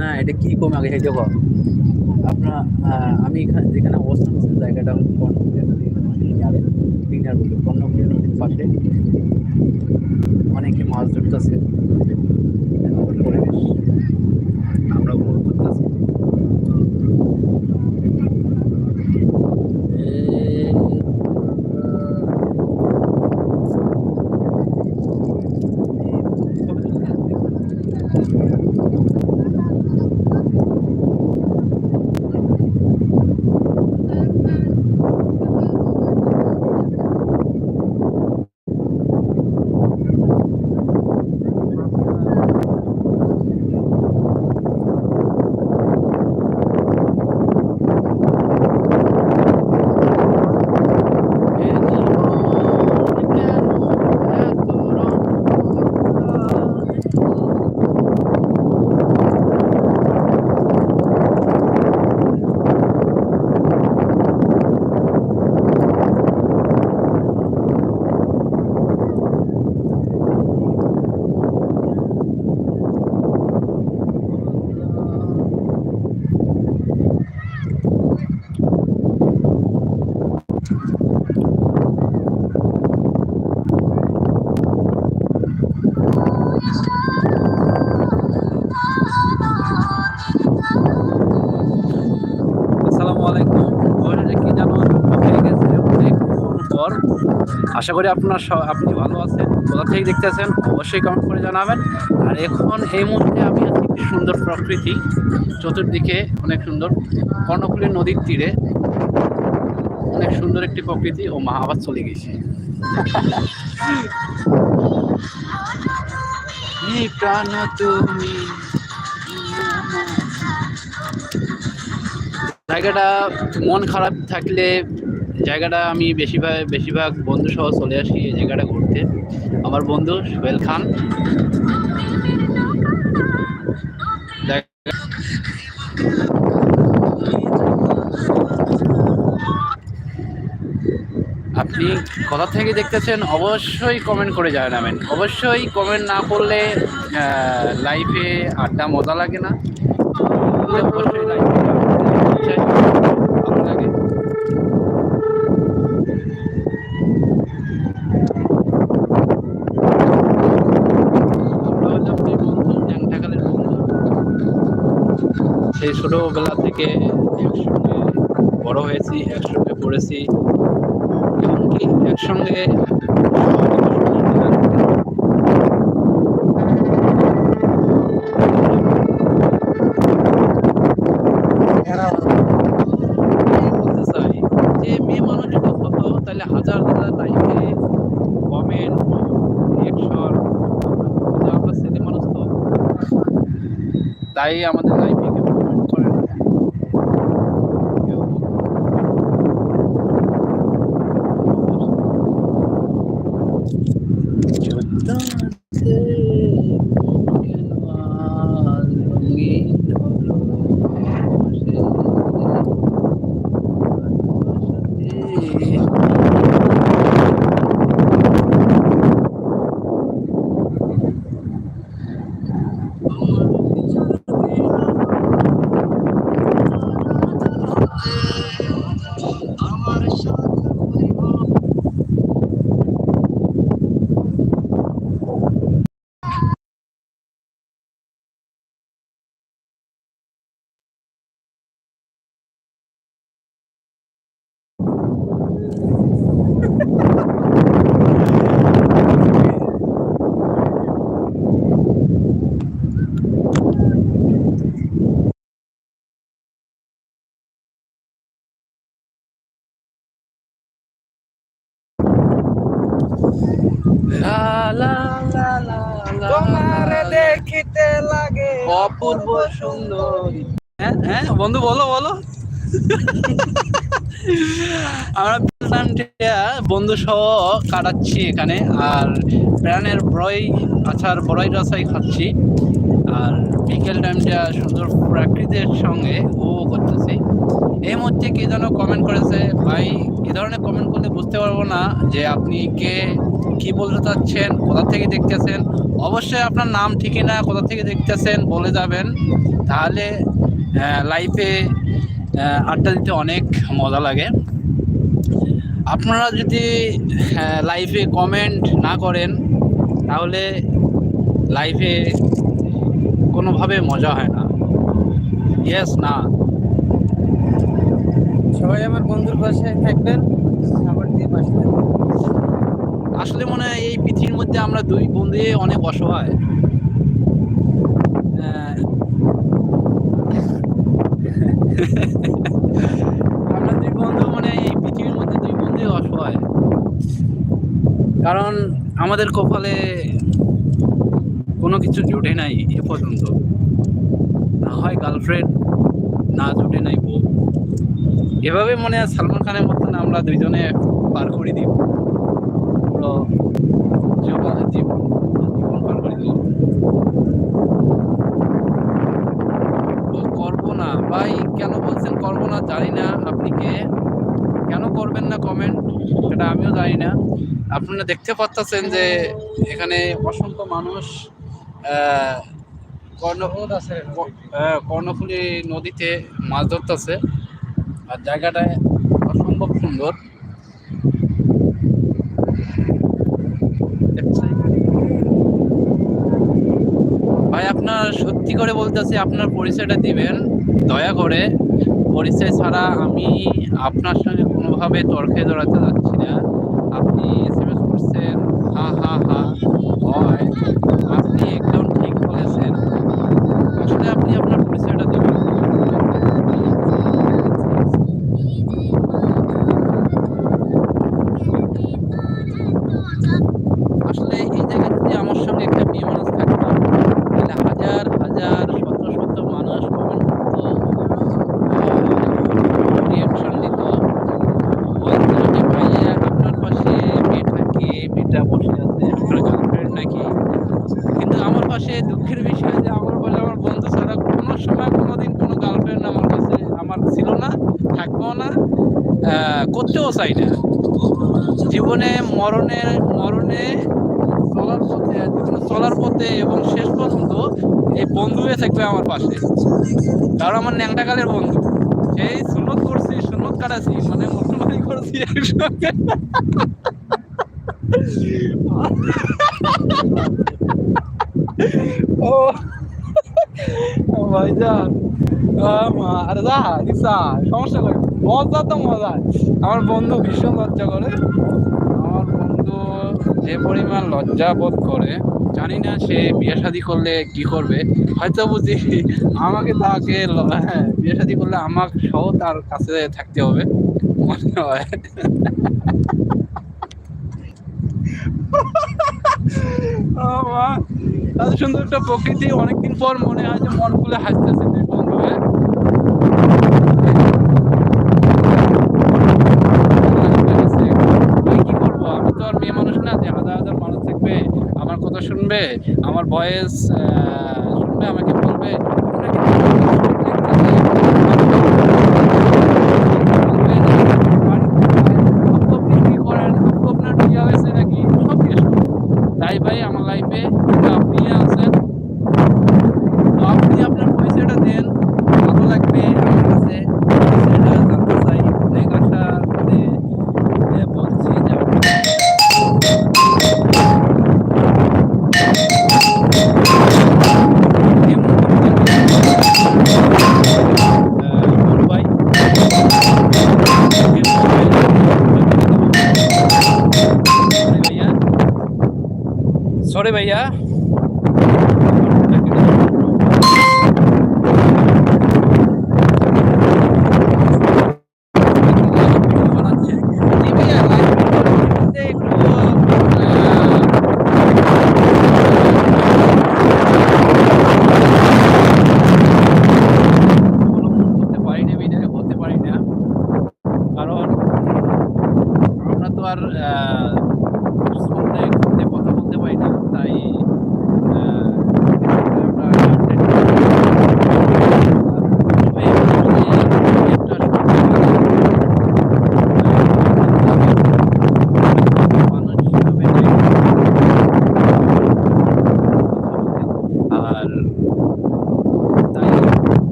না, এটা কী কমে আগে হেঁটে কর আপনার আমি এখানে যেখানে অবস্থান করছি, জায়গাটা হচ্ছে কর্ণপুরের নদীর কিনারে বলি নদীর পাশে। অনেকে মাছ ধরতেছে। পরিবেশ আমরা উপভোগ করতেছি আসসালামু আলাইকুম বয়সটা কি জানো হয়ে গেছে অনেকক্ষণ পর আশা করি আপনার আপনি ভালো আছেন, কোথা থেকে দেখতেছেন অবশ্যই কমেন্ট করে জানাবেন। আর এখন এই মুহূর্তে আমি আছি একটি সুন্দর প্রকৃতি, চতুর্দিকে অনেক সুন্দর কর্ণফুলী নদীর তীরে। অনেক সুন্দর একটি প্রকৃতি ও মা আবার চলে গেছে। প্রাণ জায়গাটা মন খারাপ থাকলে জায়গাটা আমি বেশিরভাগ বেশিরভাগ বন্ধু সহ চলে আসি এই জায়গাটা ঘুরতে। আমার বন্ধু সোহেল খান। আপনি কোথা থেকে দেখতেছেন? অবশ্যই কমেন্ট করে জানাবেন। অবশ্যই কমেন্ট না করলে লাইফে আড্ডা মজা লাগে না অবশ্যই লাইফে ভালো লাগে আমরা হলাম দুই বন্ধু ন্যাংটাকালের বন্ধু সেই ছোটবেলা থেকে একসঙ্গে বড় হয়েছি একসঙ্গে পড়েছি। এমনকি একসঙ্গে বলতে চাই যে মেয়ে মানুষ যদি হতো তাহলে হাজার হাজার লাইফে কমেন্ট রিয়েকশন কিন্তু আমরা ছেলে মানুষ তো তাই আমাদের লাইফে কেউ কমেন্ট করে না কেউ চোদ্দাতে কেন আজ রঙিন হলো সে লা লা লা লা লা তোমারে দেখিতে লাগে। অপূর্ব সুন্দরী। হ্যাঁ হ্যাঁ বন্ধু বলো বলো। আমরা বন্ধু সহ কাটাচ্ছি এখানে আর প্রাণের বড়ই আচার বড়ই রসাই খাচ্ছি। আর বিকেল টাইমটা সুন্দর প্রাকৃতির সঙ্গে উপভোগ করতেছি। এই মুহূর্তে কে যেন কমেন্ট করেছে, ভাই, এ ধরনের কমেন্ট করলে বুঝতে পারব না যে আপনি কে, কি বলতে চাচ্ছেন, কোথা থেকে দেখতেছেন? অবশ্যই আপনার নাম ঠিকানা কোথা থেকে দেখতেছেন বলে যাবেন। তাহলে লাইফে আড্ডা দিতে অনেক মজা লাগে। আপনারা যদি লাইফে কমেন্ট না করেন, তাহলে লাইফে কোনোভাবে মজা হয় না। ইয়েস না। সবাই আমার বন্ধুর পাশে থাকবেন সাপোর্ট দিয়ে পাশে থাকবেন। আসলে মনে হয় এই পৃথিবীর মধ্যে আমরা দুই বন্ধু অনেক অসহায়। আমরা দুই বন্ধু মানে এই পৃথিবীর মধ্যে দুই বন্ধু অসহায়। কারণ আমাদের কপালে কোনো কিছু জোটে নাই এ পর্যন্ত। না হয় গার্লফ্রেন্ড না জোটে নাই বউ। এভাবে মনে হয় সালমান খানের মতন আমরা দুইজনে পার করে দিব। পুরো জীবন জীবন পার করে দিল করব না। ভাই, কেন বলছেন করব না জানি না আপনি কে। কেন করবেন না কমেন্ট সেটা আমিও জানি না। আপনারা দেখতে পাচ্ছেন যে এখানে অসংখ্য মানুষ কর্ণফুলী নদীতে মাছ ধরতেছে। আর জায়গাটা অসম্ভব সুন্দর। ভাই, আপনার সত্যি করে বলতেছি, আপনার পরিচয়টা দিবেন। দয়া করে পরিচয় ছাড়া আমি আপনার সঙ্গে কোনোভাবে তর্কে জড়াতে যাচ্ছি না। আপনি এস এম এস করছেন, হা হা হা, হয় আপনি একদম ঠিক বলেছেন আসলে আপনি আপনার পরিচয়টা দিবেন আসলে এই জায়গায় যদি আমার সঙ্গে একটা মেয়ে মানুষ থাকতো তাহলে হাজার হাজার শত শত মানুষ কমেন্ট করতো রিয়াকশন দিত বলতো যে ভাইয়া আপনার পাশে মেয়েটা কে মেয়েটা বসে আছে আপনার গার্লফ্রেন্ড নাকি কিন্তু আমার পাশে দুঃখের বিষয় যে আমার পাশে আমার বন্ধু ছাড়া কোনো সময় কোনোদিন কোনো গার্লফ্রেন্ড আমার কাছে আমার ছিল না থাকবেও না আহ, করতেও চাই জীবনে, মরণে মরণে, চলার পথে, জীবনে চলার পথে এবং শেষ পর্যন্ত এই বন্ধু হয়ে থাকবে আমার পাশে। কারণ আমার ন্যাংটাকালের বন্ধু। সেই সুন্নত করছি, সুন্নত কাটাছি মানে মুসলমানি করছি একসঙ্গে। ও, ভাইজান আরে যা দিসা সমস্যা করে মজা তো মজা। আমার বন্ধু ভীষণ লজ্জা করে। আমার বন্ধু যে পরিমাণ লজ্জা বোধ করে, জানি না সে বিয়ে শাদী করলে কি করবে। হয়তো বুঝি আমাকে তাকে হ্যাঁ বিয়ে শাদী করলে আমাকে সহ তার কাছে থাকতে হবে। মনে হয়। সুন্দর একটা প্রকৃতি। অনেকদিন পর মনে হয় যে মন খুলে হাসতেছে। বন্ধু হয়ে আমি কি করব আমি তো আর মেয়ে মানুষ না যে হাজার হাজার মানুষ থাকবে আমার কথা শুনবে? আমার ভয়েস শুনবে? আমাকে বলবে? भैया।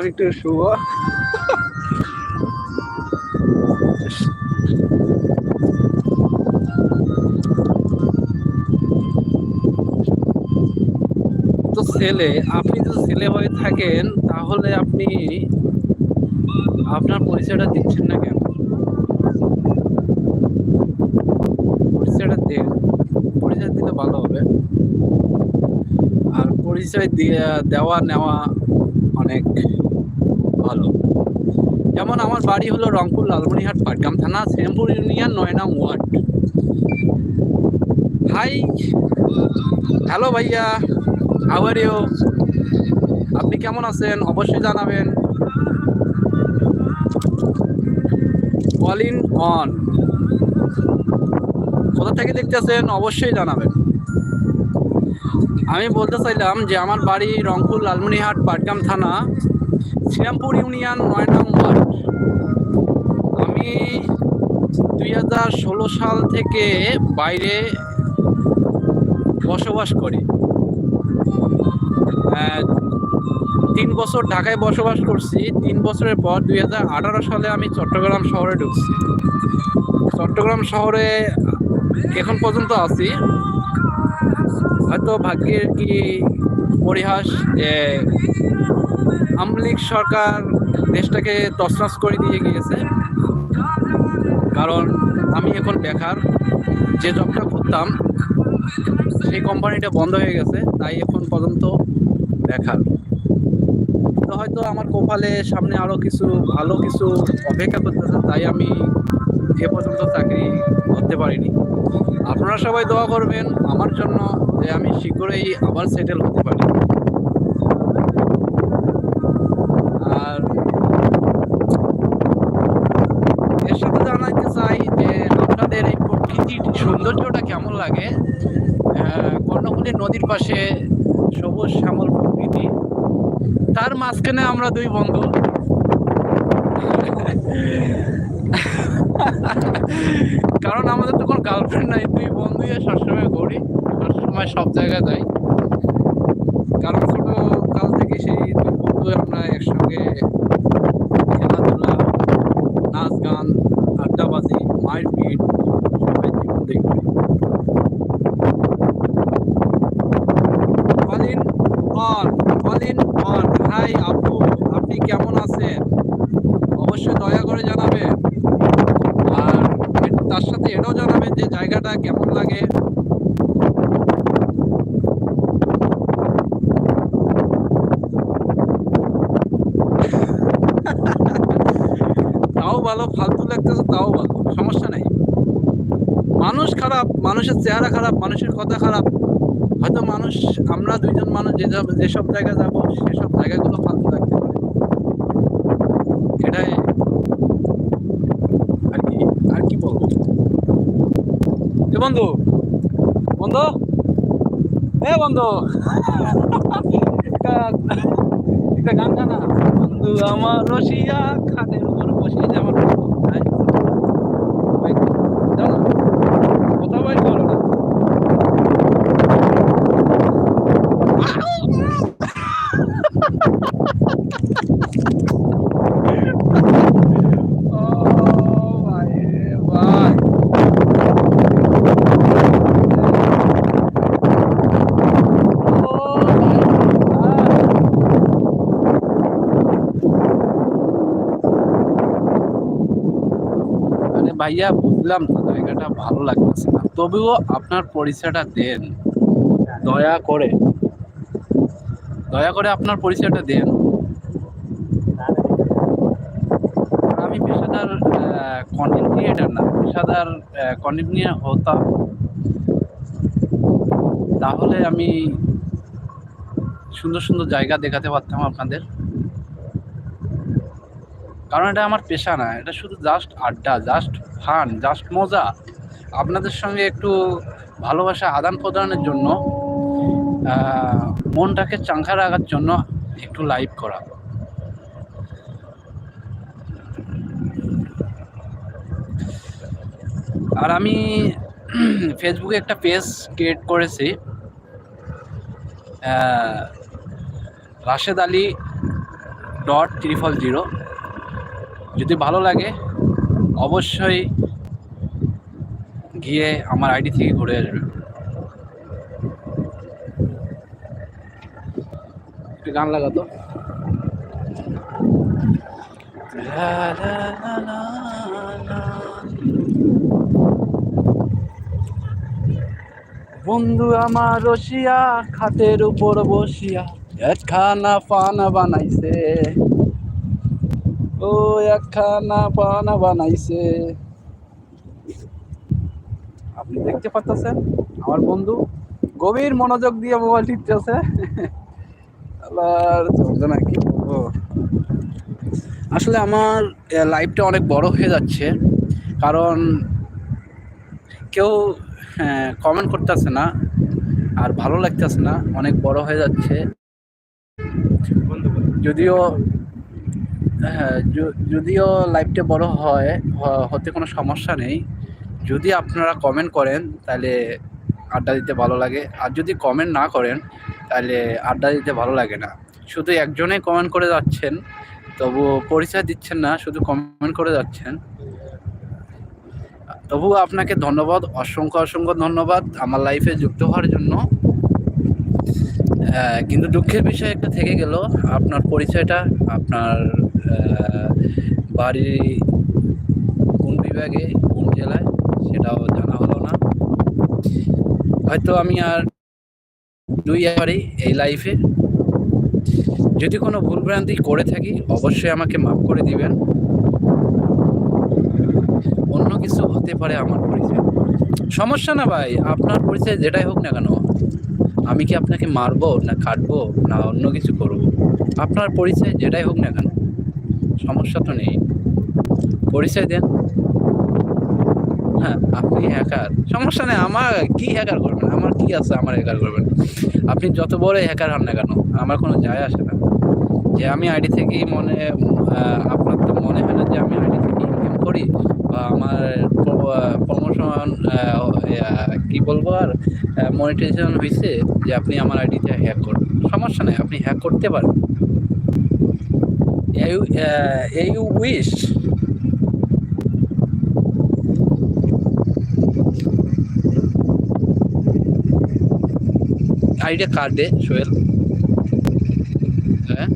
আমি একটু শুভ তো ছেলে, আপনি যদি ছেলে হয়ে থাকেন, তাহলে আপনি আপনার পরিচয়টা দিচ্ছেন না কেন? পরিচয়টা পরিচয় দিলে ভালো হবে। আর পরিচয় দিয়ে, দেওয়া নেওয়া অনেক। যেমন আমার বাড়ি হলো রংপুর লালমনিহাট পাটগ্রাম থানা, শ্রীরামপুর ইউনিয়ন নয় নং ওয়ার্ড। হাই, হ্যালো ভাইয়া আবার ইউ আপনি কেমন আছেন? অবশ্যই জানাবেন। কল ইন অন। কোথা থেকে দেখতেছেন? অবশ্যই জানাবেন। আমি বলতে চাইলাম যে আমার বাড়ি রংপুর লালমনিহাট পাটগ্রাম থানা, শ্রীরামপুর ইউনিয়ন নয় নং ওয়ার্ড আমি দুই হাজার ষোলো সাল থেকে বাইরে বসবাস করি। তিন বছর ঢাকায় বসবাস করছি। তিন বছরের পর দুই হাজার আঠারো সালে আমি চট্টগ্রাম শহরে ঢুকছি। চট্টগ্রাম শহরে এখন পর্যন্ত আছি। হয়তো ভাগ্যের কি পরিহাস, যে আমলিক সরকার দেশটাকে তছনছ করে দিয়ে গিয়েছে। কারণ আমি এখন বেকার, যে জবটা করতাম, সেই কোম্পানিটা বন্ধ হয়ে গেছে, তাই এখন পর্যন্ত বেকার। তো হয়তো আমার কপালে সামনে আরও কিছু, ভালো কিছু অপেক্ষা করতেছে, তাই আমি এ পর্যন্ত চাকরি করতে পারিনি। আপনারা সবাই দোয়া করবেন আমার জন্য যে আমি শীঘ্রই আবার সেটেল হতে পারি আর এর সাথে জানাইতে চাই যে আপনাদের এই প্রকৃতির সৌন্দর্যটা কেমন লাগে। কর্ণফুলী নদীর পাশে সবুজ শ্যামল প্রকৃতি। তার মাঝখানে আমরা দুই বন্ধু। কারণ আমাদের তো কোনো গার্লফ্রেন্ড নাই, দুই বন্ধু সবসময় ঘুরি সবসময় সব জায়গায় যাই। কারণ ছোট কাল থেকে সেই দুই বন্ধু আমরা একসঙ্গে খেলাধুলা, নাচ গান আড্ডাবাজি মায়ের পিট সবাই দুই বন্ধুই করি কলিন অন কলিন অন হাই আপু আপনি কেমন আছেন অবশ্যই দয়া করে জানাবেন আর এ- তার সাথে এটাও জানাবেন যে জায়গাটা কেমন লাগে তাও ভালো ফালতু লাগতেছে তাও ভালো সমস্যা নাই মানুষ খারাপ মানুষের চেহারা খারাপ, মানুষের কথা খারাপ। হয়তো মানুষ, আমরা দুইজন মানুষ যে যেসব জায়গায় যাব, সেসব জায়গাগুলো ফালতু লাগতে পারে। এটাই আর কি আর কি বলব? বন্ধু বন্ধু? এ বন্ধু। একটা গান গানা। বন্ধু, আমার রসিয়া খাদের উপর বসে যে আমার বন্ধু। আয়। ভাই, যাও না। কথা বাইর করো না ও ভাই রে ভাই ও ভাই আরে ভাইয়া, বুঝলাম তো জায়গাটা ভালো লাগতেছে না। তবুও আপনার পরিচয়টা দেন। দয়া করে। দয়া করে আপনার পরিচয়টা দেন। আমি পেশাদার কন্টেন্ট ক্রিয়েটার না, পেশাদার কন্টেন্ট নিয়ে হতাম। তাহলে আমি সুন্দর সুন্দর জায়গা দেখাতে পারতাম আপনাদের। কারণ এটা আমার পেশা না, এটা শুধু জাস্ট আড্ডা জাস্ট ফান জাস্ট মজা। আপনাদের সঙ্গে একটু ভালোবাসা আদান প্রদানের জন্য মনটাকে চাঙ্খা রাখার জন্য একটু লাইভ করা। আর আমি ফেসবুকে একটা পেজ ক্রিয়েট করেছি Rashed Ali dot triple zero যদি ভালো লাগে, অবশ্যই গিয়ে আমার আইডি থেকে ঘুরে আসবে। একটু গান লাগাতো। বন্ধু আমার রসিয়া খাটের উপর বসিয়া একখানা পানা বানাইছে। ও একখানা পানা বানাইছে। আপনি দেখতে পাচ্ছেন আমার বন্ধু গভীর মনোযোগ দিয়ে মোবাইল টিপতেছে। আবার চলছে না আসলে আমার লাইফটা অনেক বড় হয়ে যাচ্ছে। কারণ কেউ কমেন্ট করতেছে না, আর ভালো লাগতেছে না, অনেক বড় হয়ে যাচ্ছে। যদিও হ্যাঁ যদিও লাইফটা বড় হয় হতে কোনো সমস্যা নেই। যদি আপনারা কমেন্ট করেন তাহলে আড্ডা দিতে ভালো লাগে। আর যদি কমেন্ট না করেন তাহলে আড্ডা দিতে ভালো লাগে না। শুধু একজনে কমেন্ট করে যাচ্ছেন তবু পরিচয় দিচ্ছেন না শুধু কমেন্ট করে যাচ্ছেন। তবুও আপনাকে ধন্যবাদ অসংখ্য অসংখ্য ধন্যবাদ আমার লাইফে যুক্ত হওয়ার জন্য। আহ, কিন্তু দুঃখের বিষয় একটা থেকে গেল আপনার পরিচয়টা আপনার বাড়ি কোন বিভাগে, কোন জেলায়, সেটাও জানা হলো না। হয়তো আমি আর দুই একবারই এই লাইফে যদি কোনো ভুলভ্রান্তি করে থাকি, অবশ্যই আমাকে মাফ করে দিবেন। অন্য কিছু হতে পারে আমার পরিচয়। সমস্যা না ভাই, আপনার পরিচয় যেটাই হোক না কেন, আমি কি আপনাকে মারবো না কাটবো না অন্য কিছু করব? আপনার পরিচয় যেটাই হোক না কেন। সমস্যা তো নেই। পরিচয় দেন। হ্যাঁ আপনি হ্যাকার সমস্যা নেই, আমার কি হ্যাকার করবেন? আমার কি আছে আমার হ্যাকার করবেন? আপনি যত বড় হ্যাকার হন না কেন, আমার কোনো যায় আসে না। যে আমি আইডি থেকেই মনে আপনার তো মনে হয় না যে আমি আইডি থেকে ইনকাম করি বা আমার প্রমোশন কি বলব আর মনিটাইজেশন হয়েছে যে আপনি আমার আইডিতে হ্যাক করবেন। সমস্যা নেই, আপনি হ্যাক করতে পারেন। এই এই উইশ আইডিয়া কার্ড দে সোহেল। হ্যাঁ?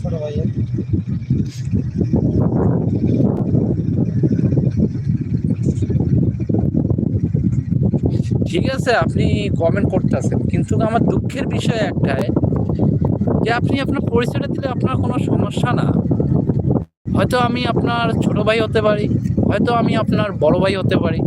ছোট ভাইয়ের? ঠিক আছে আপনি কমেন্ট করতেছেন কিন্তু আমার দুঃখের বিষয় একটাই। যে আপনি আপনার পরিচয়টা দিলে আপনার কোনো সমস্যা না। হয়তো আমি আপনার ছোট ভাই হতে পারি হয়তো আমি আপনার বড় ভাই হতে পারি।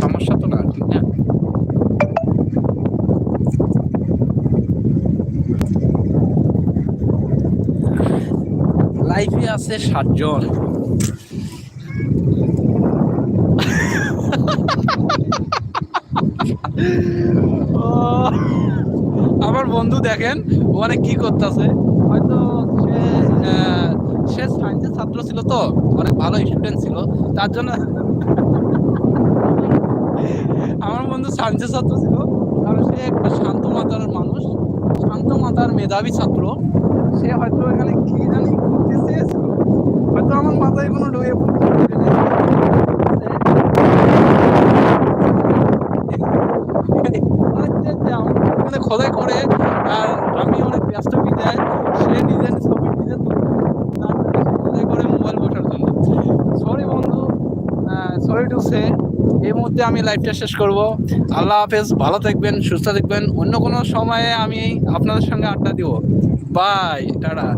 সমস্যা তো না ঠিক না? লাইফে আছে সাতজন। ও, আমার বন্ধু দেখেন, ও অনেক কি করতেছে। হয়তো সে সে সায়েন্সের ছাত্র ছিল তো, অনেক ভালো স্টুডেন্ট ছিল, তার জন্য আমার বন্ধু সায়েন্সের ছাত্র ছিল, কারণ সে একটা শান্ত মাতার মানুষ, শান্ত মাতার মেধাবী ছাত্র। সে হয়তো এখানে কি জানি করতে চেয়েছিল, হয়তো আমার মাথায় কোনো ডুয়ে মানে খোদাই করে আর আমি অনেক ব্যস্ত বিদায় সে নিজের ছবি নিজে তুলবে তারপরে সে খোদাই করে মোবাইল বসার জন্য সরি বন্ধু সরি টু সে এই মুহূর্তে আমি লাইভটা শেষ করব। আল্লাহ হাফেজ, ভালো থাকবেন, সুস্থ থাকবেন। অন্য কোনো সময়ে আমি আপনাদের সঙ্গে আড্ডা দিব। Bye tata.